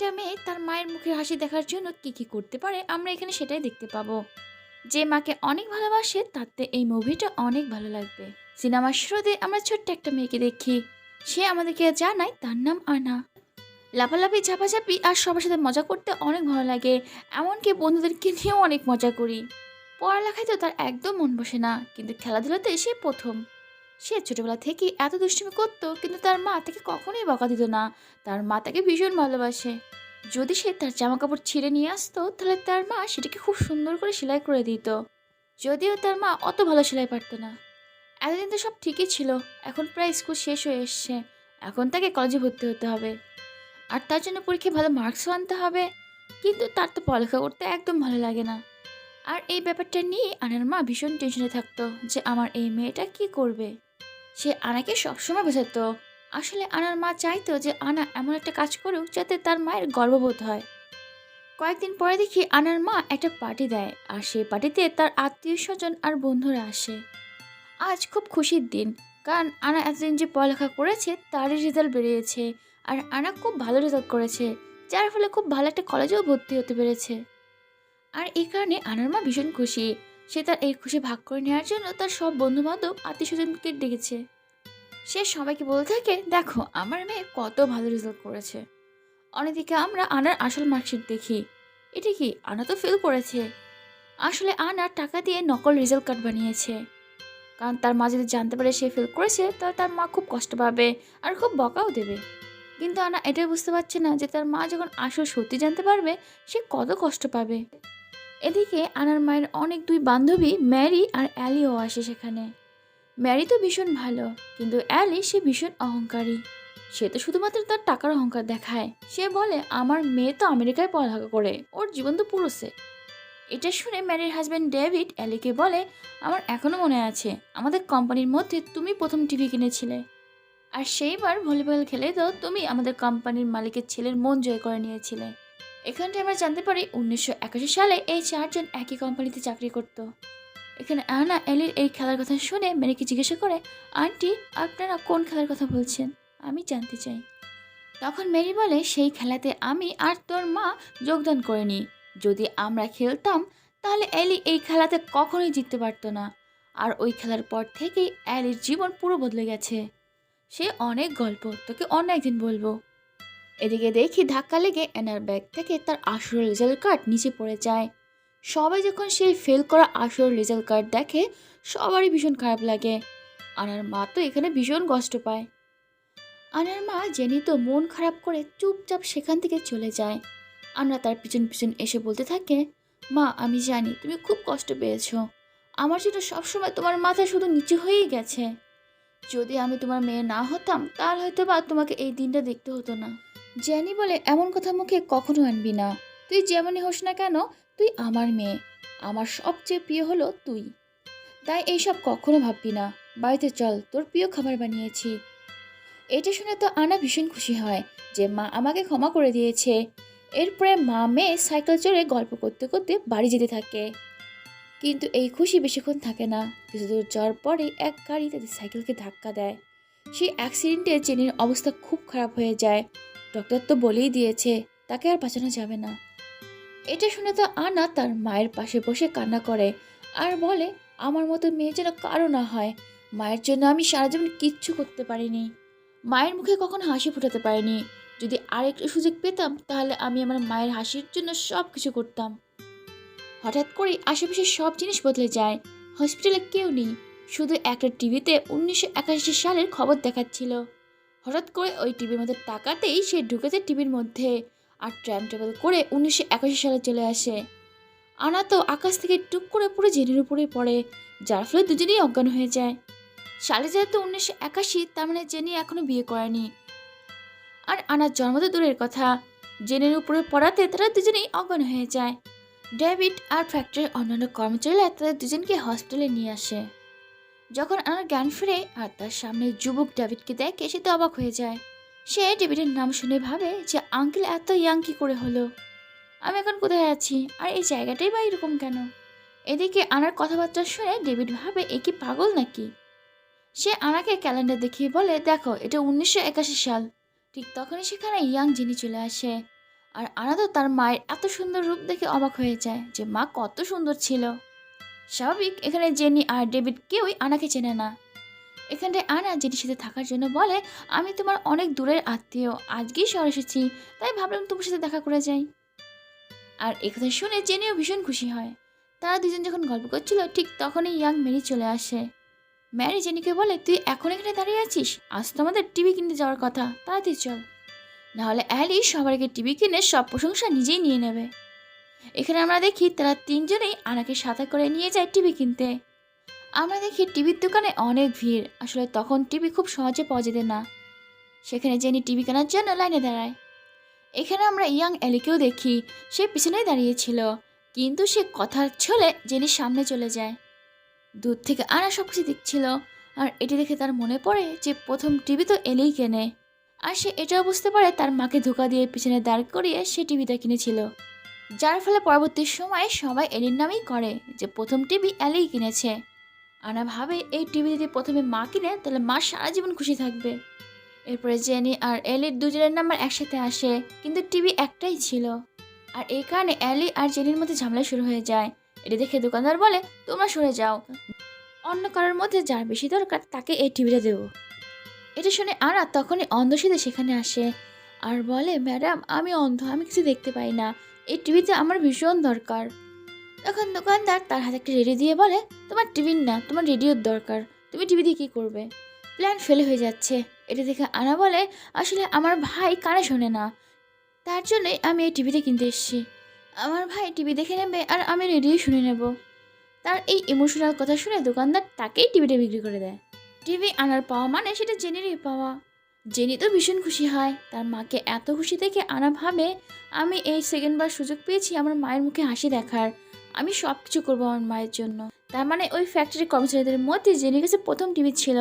একটা মেয়ে তার মায়ের মুখে হাসি দেখার জন্য কি কি করতে পারে, আমরা এখানে সেটাই দেখতে পাবো। যে মাকে অনেক ভালোবাসে তাতে এই মুভিটা অনেক ভালো লাগবে। সিনেমার শুরুতে আমরা ছোট্ট একটা মেয়েকে দেখি। সে আমাদেরকে জানায় তার নাম আনা। লাফালাফি, ঝাপাঝাপি আর সবার সাথে মজা করতে অনেক ভালো লাগে। এমনকি বন্ধুদেরকে নিয়েও অনেক মজা করি। পড়ালেখায় তো তার একদম মন বসে না, কিন্তু খেলাধুলাতে সে প্রথম। সে ছোটবেলা থেকেই এত দুষ্টুমি করতো, কিন্তু তার মা তাকে কখনোই বকা দিত না। তার মা তাকে ভীষণ ভালোবাসে। যদি সে তার জামা কাপড় ছিঁড়ে নিয়ে আসতো, তাহলে তার মা সেটাকে খুব সুন্দর করে সেলাই করে দিত। যদিও তার মা অত ভালো সেলাই পারতো না। এতদিন তো সব ঠিকই ছিল, এখন প্রায় স্কুল শেষ হয়ে এসছে। এখন তাকে কলেজে ভর্তি হতে হবে। আর তার জন্য পরীক্ষায় ভালো মার্কসও আনতে হবে। কিন্তু তার তো পড়ালেখা করতে একদম ভালো লাগে না। আর এই ব্যাপারটা নিয়ে আনার মা ভীষণ টেনশনে থাকতো যে, আমার এই মেয়েটা কি করবে? সে আনাকে সবসময় বোঝাতো। আসলে আনার মা চাইতো যে আনা এমন একটা কাজ করুক যাতে তার মায়ের গর্ববোধ হয়। কয়েকদিন পরে দেখি আনার মা একটা পার্টি দেয় আর সেই পার্টিতে তার আত্মীয় স্বজন আর বন্ধুরা আসে। আজ খুব খুশির দিন, কারণ আনা এতদিন যে পড়ালেখা করেছে তারই রেজাল্ট বেরিয়েছে আর আনা খুব ভালো রেজাল্ট করেছে, যার ফলে খুব ভালো একটা কলেজেও ভর্তি হতে পেরেছে। আর এই কারণে আনার মা ভীষণ খুশি। সে তার এই খুশি ভাগ করে নেওয়ার জন্য তার সব বন্ধু বান্ধব আত্মীয় স্বজনকে ডেকেছে। সে সবাইকে বলতে থাকে, দেখো, আমার মেয়ে কত ভালো রেজাল্ট করেছে। অন্যদিকে আমরা আনার আসল মার্কশিট দেখি। এটা কি আনা তো ফেল করেছে? আসলে আনা টাকা দিয়ে নকল রেজাল্ট কার্ড বানিয়েছে। কারণ তার মা যদি জানতে পারে সে ফেল করেছে তাহলে তার মা খুব কষ্ট পাবে আর খুব বকাও দেবে। কিন্তু আনা এটাই বুঝতে পারছে না যে তার মা যখন আসল সত্যি জানতে পারবে, সে কত কষ্ট পাবে। এদিকে আনার মায়ের অনেক দুই বান্ধবী ম্যারি আর অ্যালিও আসে সেখানে। ম্যারি তো ভীষণ ভালো, কিন্তু অ্যালি সে ভীষণ অহংকারী। সে তো শুধুমাত্র তার টাকার অহংকার দেখায়। সে বলে, আমার মেয়ে তো আমেরিকায় পড়ালেখা করে, ওর জীবন তো পুরো সে এটা শুনে ম্যারির হাজব্যান্ড ডেভিড অ্যালিকে বলে, আমার এখনও মনে আছে, আমাদের কোম্পানির মধ্যে তুমি প্রথম টিভি কিনেছিলে। আর সেইবার ভলিবল খেলে তো তুমি আমাদের কোম্পানির মালিকের ছেলের মন জয় করে নিয়েছিলে। এখানটা আমরা জানতে পারি উনিশশো একাশি সালে এই চারজন একই কোম্পানিতে চাকরি করত। এখানে আনা এলির এই খেলার কথা শুনে মেরিকে জিজ্ঞাসা করে, আন্টি, আপনারা কোন খেলার কথা বলছেন? আমি জানতে চাই। তখন মেরি বলে, সেই খেলাতে আমি আর তোর মা যোগদান করিনি। যদি আমরা খেলতাম, তাহলে এলি এই খেলাতে কখনোই জিততে পারতো না। আর ওই খেলার পর থেকেই এলির জীবন পুরো বদলে গেছে। সে অনেক গল্প, তোকে অন্য একদিন বলব। এদিকে দেখি ধাক্কা লেগে এনার ব্যাগ থেকে তার আসল রেজাল্ট কার্ড নিচে পড়ে যায়। সবাই যখন সেই ফেল করা আসল রেজাল্ট কার্ড দেখে, সবারই ভীষণ খারাপ লাগে। আনার মা তো এখানে ভীষণ কষ্ট পায়। আনার মা জেনি তো মন খারাপ করে চুপচাপ সেখান থেকে চলে যায়। আনা তার পিছন পিছন এসে বলতে থাকে, মা, আমি জানি তুমি খুব কষ্ট পেয়েছ। আমার জন্য সবসময় তোমার মাথা শুধু নিচে হয়েই গেছে। যদি আমি তোমার মেয়ে না হতাম, তাহলে হয়তো বা তোমাকে এই দিনটা দেখতে হতো না। জেনি বলে এমন কথা মুখে কখনো আনবি না। তুই যেমনই হোস না কেন, তুই আমার মেয়ে। আমার সবচেয়ে প্রিয় হলো তুই। তাই এইসব কখনো ভাববি না। বাড়িতে চল, তোর প্রিয় খাবার বানিয়েছি। এটা শুনে তো আনা ভীষণ খুশি হয় যে মা আমাকে ক্ষমা করে দিয়েছে। এরপরে মা মেয়ে সাইকেল চড়ে গল্প করতে করতে বাড়ি যেতে থাকে। কিন্তু এই খুশি বেশিক্ষণ থাকে না। কিছু দূর যাওয়ার পরে এক গাড়ি তাদের সাইকেলকে ধাক্কা দেয়। সেই অ্যাক্সিডেন্টে চেনির অবস্থা খুব খারাপ হয়ে যায়। ডক্টর তো বলেই দিয়েছে, তাকে আর বাঁচানো যাবে না। এটা শুনে তো আনা তার মায়ের পাশে বসে কান্না করে আর বলে, আমার মতো মেয়ে যেন কারও না হয়, মায়ের জন্য আমি সারা জীবন কিচ্ছু করতে পারিনি। মায়ের মুখে কখনো হাসি ফোটাতে পারিনি। যদি আরেকটু সুযোগ পেতাম, তাহলে আমি আমার মায়ের হাসির জন্য সব কিছু করতাম। হঠাৎ করেই আশেপাশে সব জিনিস বদলে যায়। হসপিটালে কেউ নেই। শুধু একটা টিভিতে উনিশশো একাশি সালের খবর দেখাচ্ছিল। হঠাৎ করে ওই টিভির মধ্যে তাকাতেই সে ঢুকেছে টিভির মধ্যে আর ট্রাম ট্রাভেল করে উনিশশো একাশি সালে চলে আসে। আনা তো আকাশ থেকে টুক করে পুরো জেনের উপরে পড়ে, যার ফলে দুজনেই অজ্ঞান হয়ে যায়। সালে যেহেতু উনিশশো একাশি, তার মানে জেনি এখনও বিয়ে করেনি। আর আনার জন্ম দূরের কথা, জেনের উপরে পড়াতে তারা দুজনেই অজ্ঞান হয়ে যায়। ডেভিড আর ফ্যাক্টরির অন্যান্য কর্মচারীরা তাদের দুজনকে হসপিটালে নিয়ে আসে। যখন আনার জ্ঞান ফিরে আর তার সামনে যুবক ডেভিডকে দেখে সে তো অবাক হয়ে যায়। সে ডেভিডের নাম শুনে ভাবে যে আঙ্কেল এত ইয়াং কি করে হলো। আমি এখন কোথায় আছি? আর এই জায়গাটাই বা এরকম কেন? এদিকে আনার কথাবার্তা শুনে ডেভিড ভাবে, এ কি পাগল নাকি? সে আনাকে ক্যালেন্ডার দেখিয়ে বলে, দেখো, এটা উনিশশো একাশি সাল। ঠিক তখনই সেখানে ইয়াং জিনি চলে আসে। আর আনা তো তার মায়ের এত সুন্দর রূপ দেখে অবাক হয়ে যায় যে মা কত সুন্দর ছিল। স্বাভাবিক, এখানে জেনি আর ডেভিড কেউই আনাকে চেনে না। এখানটায় আনা জেনির সাথে থাকার জন্য বলে, আমি তোমার অনেক দূরের আত্মীয়, আজকেই শহর এসেছি, তাই ভাবলাম তোমার সাথে দেখা করে যাই। আর একথা শুনে জেনিও ভীষণ খুশি হয়। তারা দুজন যখন গল্প করছিল, ঠিক তখনই ইয়াং মেরি চলে আসে। ম্যারি, জেনিকে বলে, তুই এখন এখানে দাঁড়িয়ে আছিস? আজ তো আমাদের টিভি কিনতে যাওয়ার কথা, তাড়াতাড়ি চল। নাহলে অ্যালি সবার আগে টিভি কিনে সব প্রশংসা নিজেই নিয়ে নেবে। এখানে আমরা দেখি তারা তিনজনেই আনাকে সাথে করে নিয়ে যায় টিভি কিনতে। আমরা দেখি টিভির দোকানে অনেক ভিড়। আসলে তখন টিভি খুব সহজে পাওয়া যেত না। সেখানে জেনি টিভি কেনার জন্য লাইনে দাঁড়ায়। এখানে আমরা ইয়াং এলিকেও দেখি। সে পিছনেই দাঁড়িয়েছিল কিন্তু সে কথার ছলে জেনির সামনে চলে যায়। দূর থেকে আনা সব কিছু দেখছিল। আর এটি দেখে তার মনে পড়ে যে প্রথম টিভি তো এলেই কেনে। আর সে এটাও বুঝতে পারে তার মাকে ধোকা দিয়ে পিছনে দাঁড় করিয়ে সে টিভিটা কিনেছিল। যার ফলে পরবর্তী সময়ে সবাই এলির নামেই করে যে প্রথম টিভি এলেই কিনেছে। আনা ভাবে এই টিভি যদি প্রথমে মা কিনে, তাহলে মা সারা জীবন খুশি থাকবে। এরপরে জেনি আর এলির দুজনের নাম্বার একসাথে আসে, কিন্তু টিভি একটাই ছিল। আর এই কারণে অ্যালি আর জেনির মধ্যে ঝামেলা শুরু হয়ে যায়। এটা দেখে দোকানদার বলে, তোমরা সরে যাও। অন্য কারোর মধ্যে যার বেশি দরকার, তাকে এই টিভিটা দেবো। এটা শুনে আনা তখনই অন্ধশীতে সেখানে আসে। আর বলে, ম্যাডাম, আমি অন্ধ, আমি কিছু দেখতে পাই না। এই টিভিতে আমার ভীষণ দরকার। তখন দোকানদার তার হাতে একটা রেডিও দিয়ে বলে, তোমার টিভির না তোমার রেডিওর দরকার। তুমি টিভি দিয়ে কী করবে? প্ল্যান ফেলে হয়ে যাচ্ছে। এটা দেখে আনা বলে, আসলে আমার ভাই কানে শোনে না। তার জন্যই আমি এই টিভিটা কিনতে এসেছি। আমার ভাই টিভি দেখে নেবে আর আমি রেডিও শুনে নেব। তার এই ইমোশনাল কথা শুনে দোকানদার তাকেই টিভিটা বিক্রি করে দেয়। টিভি আনার পাওয়া মানে সেটা জেনেরই পাওয়া। জেনি তো ভীষণ খুশি হয়। তার মাকে এত খুশি দেখে আনা ভাবে আমি এই সেকেন্ডবার সুযোগ পেয়েছি আমার মায়ের মুখে হাসি দেখার। আমি সব কিছু করব আমার মায়ের জন্য। তার মানে ওই ফ্যাক্টরির কর্মচারীদের মধ্যে জেনির কাছে প্রথম টিভি ছিল।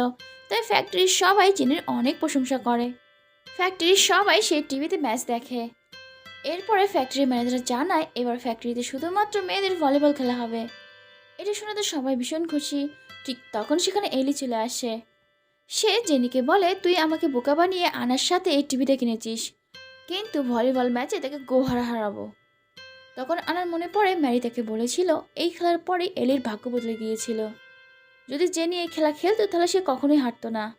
তাই ফ্যাক্টরির সবাই জেনির অনেক প্রশংসা করে। ফ্যাক্টরির সবাই সেই টিভিতে ম্যাচ দেখে। এরপরে ফ্যাক্টরির ম্যানেজার জানায়, এবার ফ্যাক্টরিতে শুধুমাত্র মেয়েদের ভলিবল খেলা হবে। এটা শুনে তো সবাই ভীষণ খুশি। ঠিক তখন সেখানে এলি চলে আসে। সে জেনিকে বলে, তুই আমাকে বোকা বানিয়ে আনার সাথে এই টিভিটা কিনেছিস। কিন্তু ভলিবল ম্যাচে তাকে গোহারা হারাবো। তখন আনার মনে পড়ে, ম্যারি তাকে বলেছিল, এই খেলার পরে এলির ভাগ্য বদলে গিয়েছিল। যদি জেনি এই খেলা খেলতো, তাহলে সে কখনোই হারতো না।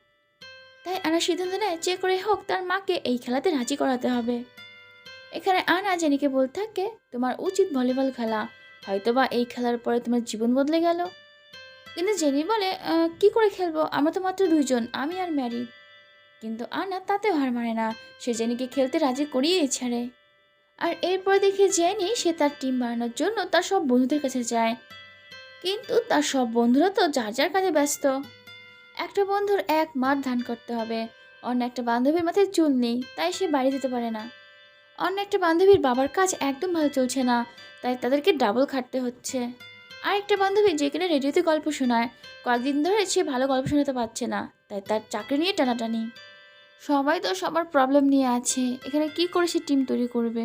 তাই আনা সিদ্ধান্ত নেয় যে করে হোক, তার মাকে এই খেলাতে রাজি করাতে হবে। এখানে আনা জেনিকে বলতে থাকে, তোমার উচিত ভলিবল খেলা। হয়তোবা এই খেলার পরে তোমার জীবন বদলে গেল। কিন্তু জেনি বলে "আহ, কি করে খেলব? আমরা তো মাত্র দুইজন আমি আর ম্যারি। কিন্তু আনা তাতেও হার মানে না সে জেনিকে খেলতে রাজি করিয়েই ছাড়ে। আর এরপর দেখি জেনি সে তার টিম বানানোর জন্য তার সব বন্ধুদের কাছে যায়। কিন্তু তার সব বন্ধুরা তো যার যার কাজে ব্যস্ত। একটা বন্ধুর এক মাঠ ধান করতে হবে অন্য একটা বান্ধবীর মাথায় চুল নেই তাই সে বাড়ি যেতে পারে না। অন্য একটা বান্ধবীর বাবার কাজ একদম ভালো চলছে না তাই তাদেরকে ডাবল খাটতে হচ্ছে। আর একটা বান্ধবী যেখানে রেডিওতে গল্প শোনায়। কয়েকদিন ধরে সে ভালো গল্প শোনাতে পারছে না, তাই তার চাকরি নিয়ে টানাটানি। সবাই তো সবার প্রবলেম নিয়ে আছে, এখানে কি করে সে টিম তৈরি করবে?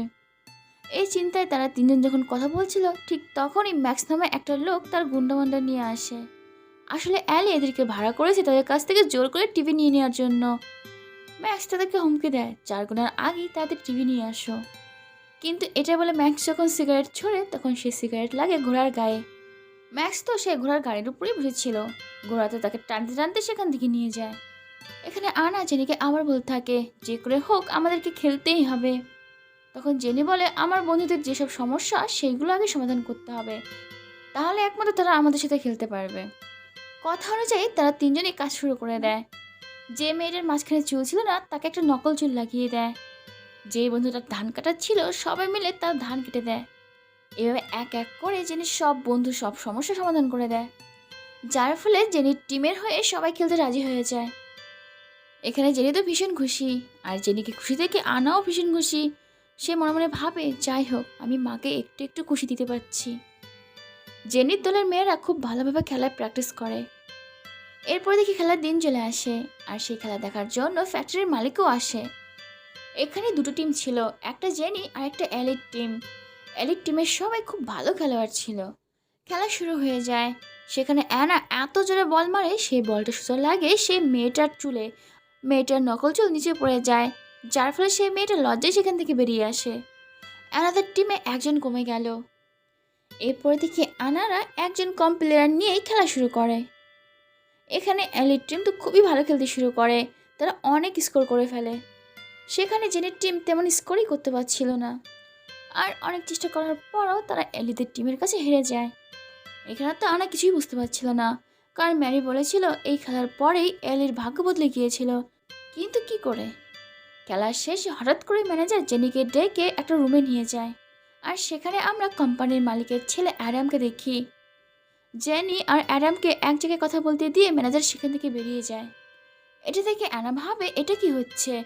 এই চিন্তায় তারা তিনজন যখন কথা বলছিল, ঠিক তখনই ম্যাক্স নামে একটা লোক তার গুন্ডামান্ডা নিয়ে আসে। আসলে অ্যালি এদেরকে ভাড়া করেছে তাদের কাছ থেকে জোর করে টিভি নিয়ে নেওয়ার জন্য। ম্যাক্স তাদেরকে হুমকি দেয়, চার গুণার আগেই তাদের টিভি নিয়ে আসো। কিন্তু এটা বলে ম্যাক্স যখন সিগারেট ছোড়ে, তখন সে সিগারেট লাগে ঘোড়ার গায়ে। ম্যাক্স তো সে ঘোড়ার গাড়ির উপরেই বসেছিল। ঘোড়াতে তাকে টানতে টানতে সেখান থেকে নিয়ে যায়। এখানে আনা জেনিকে আবার বলতে থাকে, যে করে হোক আমাদেরকে খেলতেই হবে। তখন জেনি বলে, আমার বন্ধুদের যেসব সমস্যা, সেইগুলো আগে সমাধান করতে হবে। তাহলে একমাত্র তারা আমাদের সাথে খেলতে পারবে। কথা অনুযায়ী তারা তিনজনই কাজ শুরু করে দেয়। যে মেয়েটার মাঝখানে চুল ছিল না, তাকে একটা নকল চুল লাগিয়ে দেয়। যে বন্ধুটার ধান কাটার ছিল, সবাই মিলে তার ধান কেটে দেয়। এভাবে এক এক করে জেনি সব বন্ধু সব সমস্যা সমাধান করে দেয়। যার ফলে জেনির টিমের হয়ে সবাই খেলতে রাজি হয়ে যায়। এখানে জেনি তো ভীষণ খুশি আর জেনিকে খুশি দেখে আনাও ভীষণ খুশি। সে মনে মনে ভাবে, যাই হোক, আমি মাকে একটু একটু খুশি দিতে পারছি। জেনির দলের মেয়েরা খুব ভালোভাবে খেলায় প্র্যাকটিস করে। এরপর দেখি খেলার দিন চলে আসে আর সেই খেলা দেখার জন্য ফ্যাক্টরির মালিকও আসে। এখানে দুটো টিম ছিল, একটা জেনি আর একটা এলিট টিম এলিট টিমের সবাই খুব ভালো খেলোয়াড় ছিল। খেলা শুরু হয়ে যায়। সেখানে অ্যানা এত জোরে বল মারে, সেই বলটা সোজা লাগে সেই মেয়েটার চুলে, মেয়েটার নকল চুল নিচে পড়ে যায়, যার ফলে সেই মেয়েটা লজ্জায় সেখান থেকে বেরিয়ে আসে। অ্যানাদের টিমে একজন কমে গেল। এরপরে দেখি আনারা একজন কম প্লেয়ার নিয়েই খেলা শুরু করে। এখানে অ্যালির টিম তো খুবই ভালো খেলতে শুরু করে, তারা অনেক স্কোর করে ফেলে। সেখানে জেনের টিম তেমন স্কোরই করতে পারছিল না। আর অনেক চেষ্টা করার পরও তারা এলিদের টিমের কাছে হেরে যায়। এখানে তো আনা কিছুই বুঝতে পারছিল না। কারণ ম্যারি বলেছিল, এই খেলার পরেই এলির ভাগ্য বদলে গিয়েছিল। কিন্তু কি করে? খেলার শেষে হঠাৎ করে ম্যানেজার জেনিকে ডেকে একটা রুমে নিয়ে যায়। আর সেখানে আমরা কোম্পানির মালিকের ছেলে অ্যাডামকে দেখি। জেনি আর অ্যাডামকে এক জায়গায় কথা বলতে দিয়ে ম্যানেজার সেখান থেকে বেরিয়ে যায়। এটা থেকে অ্যানা ভাবে, এটা কি হচ্ছে?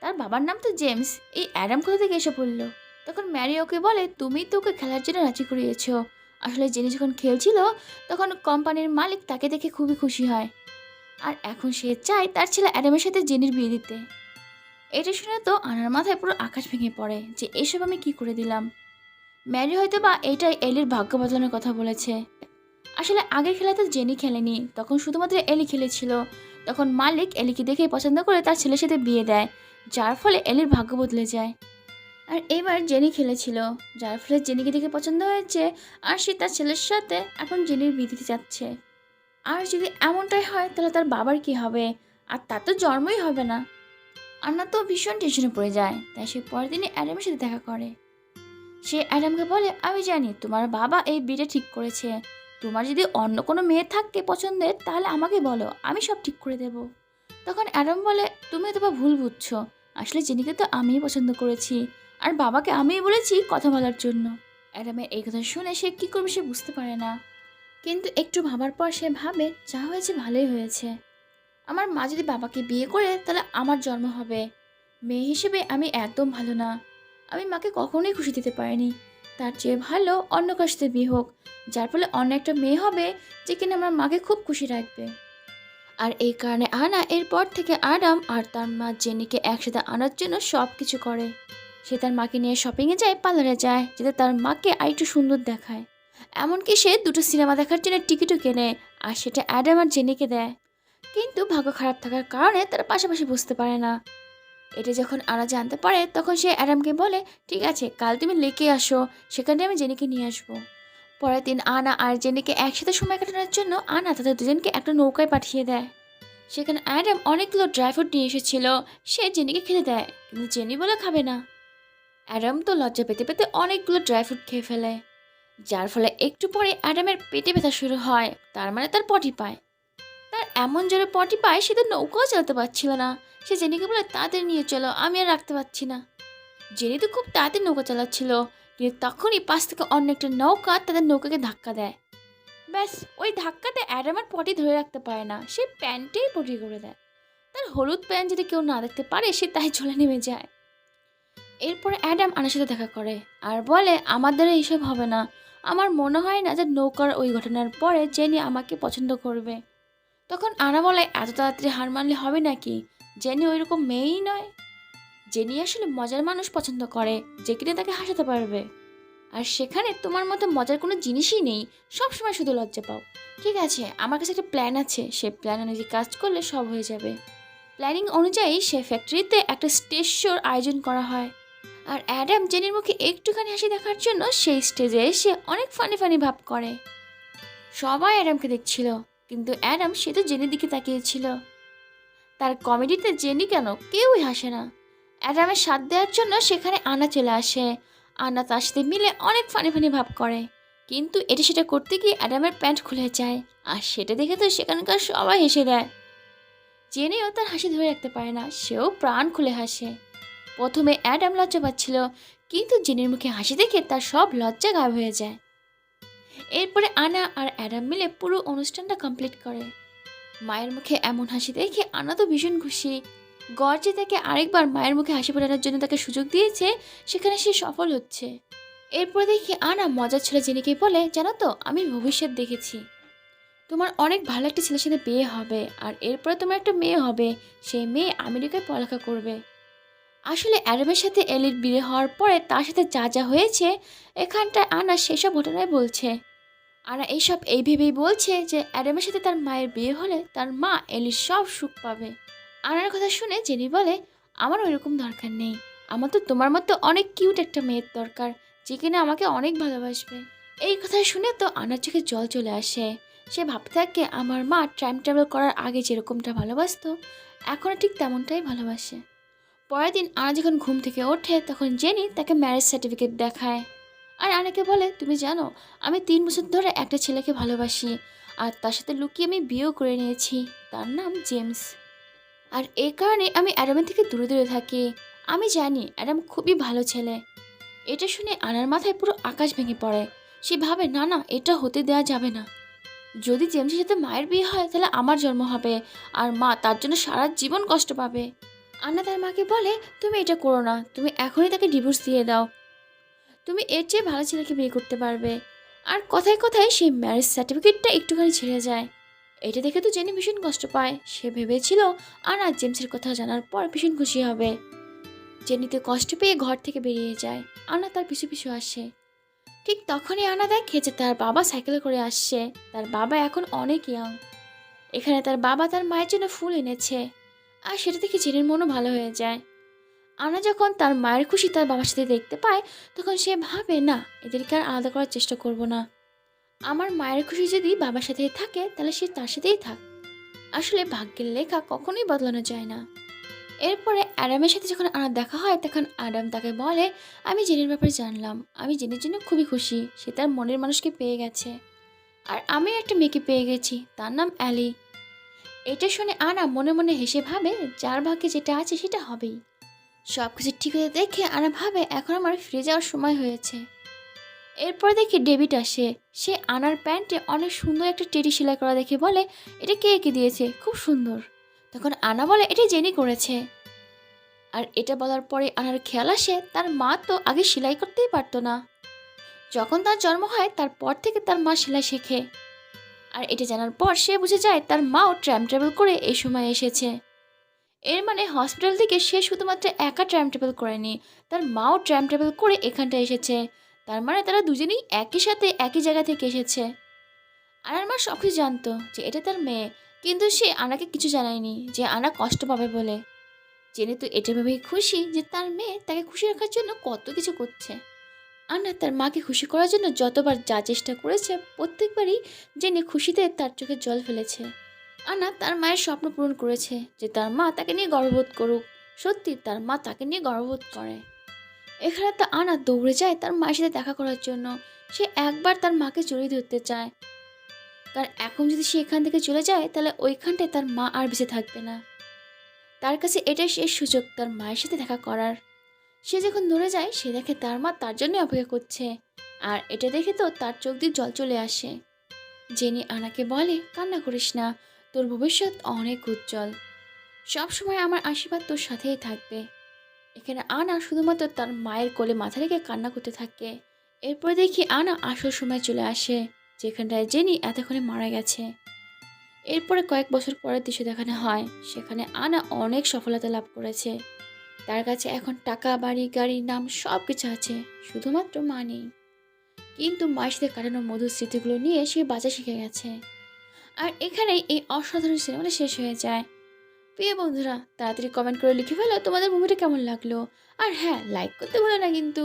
তার বাবার নাম তো জেমস। এই অ্যাডাম কোথা থেকে এসে পড়ল? তখন ম্যারি ওকে বলে, তুমি তো ওকে খেলার জন্য রাজি করিয়েছো। আসলে জেনি যখন খেলছিল, তখন কোম্পানির মালিক তাকে দেখে খুবই খুশি হয়। আর এখন সে চায় তার ছেলে অ্যাডামের সাথে জেনির বিয়ে দিতে। এটা শুনে তো আনার মাথায় পুরো আকাশ ভেঙে পড়ে যে, এসব আমি কি করে দিলাম? ম্যারি হয়তো বা এটাই এলির ভাগ্য বদলানোর কথা বলেছে। আসলে আগের খেলাতে জেনি খেলেনি, তখন শুধুমাত্র এলি খেলেছিল। তখন মালিক এলিকে দেখেই পছন্দ করে তার ছেলের সাথে বিয়ে দেয়, যার ফলে এলির ভাগ্য বদলে যায়। আর এবার জেনি খেলেছিল, যার ফলে জেনিকে দেখে পছন্দ হয়েছে। আর সে তার ছেলের সাথে এখন জেনির বিয়ে দিতে যাচ্ছে। আর যদি এমনটাই হয়, তাহলে তার বাবার কি হবে? আর তার তো জন্মই হবে না। আন্না তো ভীষণ টেনশনে পড়ে যায়, তাই সে পরের দিনে অ্যাডামের সাথে দেখা করে। সে অ্যাডামকে বলে, আমি জানি তোমার বাবা এই বিয়েটা ঠিক করেছে। তোমার যদি অন্য কোনো মেয়ে থাকতে পছন্দের, তাহলে আমাকে বলো, আমি সব ঠিক করে দেব। তখন অ্যাডাম বলে, তুমি তো বা ভুল বুঝছ। আসলে জেনিকে তো আমিই পছন্দ করেছি। আর বাবাকে আমিই বলেছি কথা বলার জন্য। অ্যাডামের এই কথা শুনে সে কী করবে সে বুঝতে পারে না। কিন্তু একটু ভাবার পর সে ভাবে, যা হয়েছে ভালোই হয়েছে। আমার মা যদি বাবাকে বিয়ে করে, তাহলে আমার জন্ম হবে। মেয়ে হিসেবে আমি একদম ভালো না। আমি মাকে কখনোই খুশি দিতে পারিনি। তার চেয়ে ভালো অন্য কার সাথে বিয়ে হোক। যার ফলে অন্য একটা মেয়ে হবে, যে কিনা আমার মাকে খুব খুশি রাখবে। আর এই কারণে আনা এরপর থেকে আডাম আর তার মা জেনিকে একসাথে আনার জন্য সব কিছু করে। সে তার মাকে নিয়ে শপিংয়ে যায়, পার্লারে যায়, যাতে তার মাকে আরেকটু সুন্দর দেখায়। এমনকি সে দুটো সিনেমা দেখার জন্য টিকিটও কেনে আর সেটা অ্যাডাম আর জেনিকে দেয়। কিন্তু ভাগ্য খারাপ থাকার কারণে তারা পাশাপাশি বুঝতে পারে না। এটা যখন আনা জানতে পারে, তখন সে অ্যাডামকে বলে, ঠিক আছে, কাল তুমি লেকে আসো, সেখানে আমি জেনিকে নিয়ে আসব। পরের দিন আনা আর জেনিকে একসাথে সময় কাটানোর জন্য আনা তাদের দুজনকে একটা নৌকায় পাঠিয়ে দেয়। সেখানে অ্যাডাম অনেকগুলো ড্রাই ফ্রুট নিয়ে এসেছিল, সে জেনিকে খেতে দেয়, কিন্তু জেনি বলে খাবে না। অ্যাডাম তো লজ্জা পেতে পেতে অনেকগুলো ড্রাই ফ্রুট খেয়ে ফেলে, যার ফলে একটু পরে অ্যাডামের পেটে ব্যথা শুরু হয়, তার মানে তার পটি পায়। তার এমন জোরে পটি পায়, সে তো নৌকাও চালাতে পারছিল না। সে জেনিকে বলে তাদের নিয়ে চলো, আমি আর রাখতে পারছি না। জেনি তো খুব তাড়াতাড়ি নৌকা চালাচ্ছিল কিন্তু তখনই পাশ থেকে অন্য একটা নৌকা তাদের নৌকাকে ধাক্কা দেয়। ব্যাস, ওই ধাক্কাতে অ্যাডাম আর পটি ধরে রাখতে পারে না। সে প্যান্টেই পটি করে দেয়। তার হলুদ প্যান্ট যদি কেউ না দেখতে পারে, সে তাই চলে নেমে যায়। এরপরে অ্যাডাম আনার সাথে দেখা করে আর বলে আমার দ্বারা এইসব হবে না। আমার মনে হয় না যে নৌকার ওই ঘটনার পরে জেনি আমাকে পছন্দ করবে। তখন আনা বলে, এত তাড়াতাড়ি হার মানলে হবে নাকি? জেনি ওই রকম মেয়েই নয়। জেনি আসলে মজার মানুষ পছন্দ করে, যে কিনা তাকে হাসাতে পারবে। আর সেখানে তোমার মতো মজার কোনো জিনিসই নেই, সবসময় শুধু লজ্জা পাও। ঠিক আছে, আমার কাছে একটা প্ল্যান আছে, সে প্ল্যান অনুযায়ী কাজ করলে সব হয়ে যাবে। প্ল্যানিং অনুযায়ী সে ফ্যাক্টরিতে একটা স্টেজ শোর আয়োজন করা হয়। আর অ্যাডাম জেনির মুখে একটুখানি হাসি দেখার জন্য সেই স্টেজে এসে অনেক ফানি ফানি ভাব করে। সবাই অ্যাডামকে দেখছিল, কিন্তু অ্যাডাম সে তো জেনির দিকে তাকিয়েছিল তার কমেডিতে জেনি কেন কেউই হাসে না। অ্যাডামের সাথ দেওয়ার জন্য সেখানে আনা চলে আসে। আনা তার সাথে মিলে অনেক ফানি ফানি ভাব করে। কিন্তু এটা সেটা করতে গিয়ে অ্যাডামের প্যান্ট খুলে যায়। আর সেটা দেখে তো সেখানকার সবাই হেসে দেয়। জেনেও তার হাসি ধরে রাখতে পারে না। সেও প্রাণ খুলে হাসে। প্রথমে অ্যাডাম লজ্জা পাচ্ছিল, কিন্তু জেনির মুখে হাসি দেখে তার সব লজ্জা গায়েব হয়ে যায়। এরপরে আনা আর অ্যাডাম মিলে পুরো অনুষ্ঠানটা কমপ্লিট করে। মায়ের মুখে এমন হাসি দেখে আনা তো ভীষণ খুশি। গর্জে থেকে আরেকবার মায়ের মুখে হাসি ফোটানোর জন্য তাকে সুযোগ দিয়েছে, সেখানে সে সফল হচ্ছে। এরপর দেখি আনা মজার ছেলে জেনিকে বলে, জানো তো, আমি ভবিষ্যৎ দেখেছি। তোমার অনেক ভালো একটা ছেলের সাথে বিয়ে হবে, আর এরপরে তোমার একটা মেয়ে হবে। সেই মেয়ে আমেরিকায় পড়ালেখা করবে। আসলে অ্যাডামের সাথে এলির বিয়ে হওয়ার পরে তার সাথে যা যা হয়েছে, এখানটায় আনা সেসব ঘটনায় বলছে। আনা এইসব এই ভেবেই বলছে যে অ্যাডামের সাথে তার মায়ের বিয়ে হলে তার মা এলির সব সুখ পাবে। আনার কথা শুনে জেনি বলে আমার ওইরকম দরকার নেই। আমার তো তোমার মতো অনেক কিউট একটা মেয়ের দরকার, যে কিনা আমাকে অনেক ভালোবাসবে। এই কথা শুনে তো আনার চোখে জল চলে আসে। সে ভাবতে থাকে, আমার মা টাইম ট্রাভেল করার আগে যেরকমটা ভালোবাসতো, এখনও ঠিক তেমনটাই ভালোবাসে। পরের দিন আনা যখন ঘুম থেকে ওঠে, তখন জেনি তাকে ম্যারেজ সার্টিফিকেট দেখায়। আর আনাকে বলে, তুমি জানো, আমি তিন বছর ধরে একটা ছেলেকে ভালোবাসি, আর তার সাথে লুকিয়ে আমি বিয়েও করে নিয়েছি। তার নাম জেমস। আর এই কারণে আমি অ্যাডামের থেকে দূরে দূরে থাকি। আমি জানি অ্যাডাম খুবই ভালো ছেলে। এটা শুনে আনার মাথায় পুরো আকাশ ভেঙে পড়ে। সে ভাবে, না না, এটা হতে দেওয়া যাবে না। যদি জেমসের সাথে মায়ের বিয়ে হয়, তাহলে আমার জন্ম হবে। আর মা তার জন্য সারা জীবন কষ্ট পাবে। আন্না তার মাকে বলে, তুমি এটা করো না। তুমি এখনই তাকে ডিভোর্স দিয়ে দাও। তুমি এর চেয়ে ভালো ছেলেকে বিয়ে করতে পারবে। আর কথায় কথায় সেই ম্যারেজ সার্টিফিকেটটা একটুখানি ছেড়ে যায়। এটা দেখে তো জেনি ভীষণ কষ্ট পায়। সে ভেবেছিল, আর আর জেমসের কথা জানার পর ভীষণ খুশি হবে। জেনিতে কষ্ট পেয়ে ঘর থেকে বেরিয়ে যায়। আনা তার পিছু পিছু আসে। ঠিক তখনই আনা দেখে যে তার বাবা সাইকেলে করে আসছে। তার বাবা এখন অনেক ইয়াং এখানে তার বাবা তার মায়ের জন্য ফুল এনেছে। আর সেটা দেখে জেনির মনও ভালো হয়ে যায়। আনা যখন তার মায়ের খুশি তার বাবার সাথে দেখতে পায়, তখন সে ভাবে, না, এদেরকে আর আলাদা করার চেষ্টা করব না। আমার মায়ের খুশি যদি বাবার সাথে থাকে, তাহলে সে তার সাথেই থাক। আসলে ভাগ্যের লেখা কখনোই বদলানো যায় না। এরপরে অ্যাডামের সাথে যখন আনার দেখা হয়, তখন অ্যাডাম তাকে বলে, আমি জেনের ব্যাপারে জানলাম। আমি জেনের জন্য খুবই খুশি। সে তার মনের মানুষকে পেয়ে গেছে। আর আমি একটা মেয়েকে পেয়ে গেছি। তার নাম অ্যালি। এটা শুনে আনা মনে মনে হেসে ভাবে, যার ভাগ্যে যেটা আছে সেটা হবেই। সব কিছু ঠিক হয়ে দেখে আনা ভাবে, এখন আমার ফিরে যাওয়ার সময় হয়েছে। এরপর দেখি ডেভিড আসে। সে আনার প্যান্টে অনেক সুন্দর একটা টেডি সেলাই করা দেখে বলে, এটা কে এঁকে দিয়েছে? খুব সুন্দর। তখন আনা বলে, এটা জেনি করেছে। আর এটা বলার পরে আনার খেয়াল আসে, তার মা তো আগে সেলাই করতেই পারতো না। যখন তার জন্ম হয়, তারপর থেকে তার মা সেলাই শেখে। আর এটা জানার পর সে বুঝে যায়, তার মাও ট্রাম ট্রাভেল করে এই সময় এসেছে। এর মানে হসপিটাল থেকে সে শুধুমাত্র একা ট্রাম ট্রাভেল করেনি, তার মাও ট্রাম ট্রাভেল করে এখানটা এসেছে। তার মানে তারা দুজনেই একই সাথে একই জায়গা থেকে এসেছে। আনার মা কিছু জানতো যে এটা তার মেয়ে, কিন্তু সে আনাকে কিছু জানায়নি যে আনা কষ্ট পাবে বলে। জেনে তো এটা ভেবেই খুশি যে তার মেয়ে তাকে খুশি রাখার জন্য কত কিছু করছে। আনা তার মাকে খুশি করার জন্য যতবার যা চেষ্টা করেছে, প্রত্যেকবারই জেনে খুশিতে তার চোখে জল ফেলেছে। আনা তার মায়ের স্বপ্ন পূরণ করেছে যে তার মা তাকে নিয়ে গর্ববোধ করুক। সত্যি তার মা তাকে নিয়ে গর্ববোধ করে। এখানে তো আনা দৌড়ে যায় তার মায়ের সাথে দেখা করার জন্য। সে একবার তার মাকে জড়িয়ে ধরতে চায়। কারণ এখন যদি সে এখান থেকে চলে যায়, তাহলে ওইখানটায় তার মা আর বেঁচে থাকবে না। তার কাছে এটাই শেষ সুযোগ তার মায়ের সাথে দেখা করার। সে যখন দৌড়ে যায়, সে দেখে তার মা তার জন্য অপেক্ষা করছে। আর এটা দেখে তো তার চোখ দিয়ে জল চলে আসে। জেনি আনাকে বলে, কান্না করিস না, তোর ভবিষ্যৎ অনেক উজ্জ্বল। সব সময় আমার আশীর্বাদ তোর সাথেই থাকবে। এখানে আনা শুধুমাত্র তার মায়ের কোলে মাথা রেখে কান্না করতে থাকে। এরপর দেখি আনা আসল সময় চলে আসে, যেখানটায় জেনি এতক্ষণে মারা গেছে। এরপরে কয়েক বছর পরের দৃশ্য দেখানো হয়, সেখানে আনা অনেক সফলতা লাভ করেছে। তার কাছে এখন টাকা, বাড়ি, গাড়ি, নাম সব কিছু আছে, শুধুমাত্র মা নেই। কিন্তু মায়ের সাথে কাটানো মধুর স্মৃতিগুলো নিয়ে সে বাঁচা শিখে গেছে। আর এখানেই এই অসাধারণ সিনেমাটা শেষ হয়ে যায়। প্রিয় বন্ধুরা, তাড়াতাড়ি কমেন্ট করে লিখে ফেলো তোমাদের মুভিটা কেমন লাগল। আর হ্যাঁ লাইক করতে ভুলো না কিন্তু।